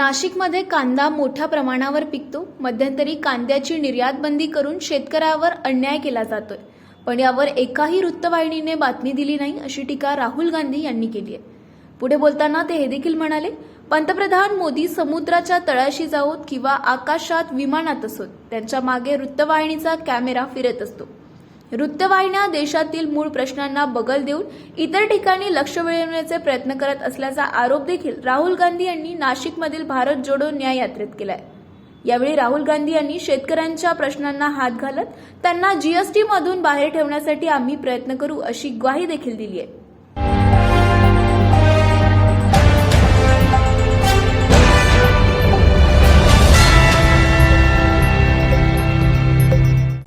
नाशिकमध्ये कांदा मोठ्या प्रमाणावर पिकतो. मध्यंतरी कांद्याची निर्यात बंदी करून शेतकऱ्यावर अन्याय केला जातोय. पण यावर एकाही वृत्तवाहिनीने बातमी दिली नाही अशी टीका राहुल गांधी यांनी केली आहे. पुढे बोलताना ते हे देखील म्हणाले पंतप्रधान मोदी समुद्राच्या तळाशी जाऊत किंवा आकाशात विमानात असोत त्यांच्या मागे वृत्तवाहिनीचा कॅमेरा फिरत असतो. वृत्तवाहिन्या देशातील मूळ प्रश्नांना बगल देऊन इतर ठिकाणी लक्ष वेळवण्याचे प्रयत्न करत असल्याचा आरोप देखील राहुल गांधी यांनी नाशिकमधील भारत जोडो न्याय यात्रेत केलाय. यावेळी राहुल गांधी यांनी शेतकऱ्यांच्या प्रश्नांना हात घालत त्यांना जीएसटी मधून बाहेर ठेवण्यासाठी आम्ही प्रयत्न करू अशी ग्वाही देखील दिली आहे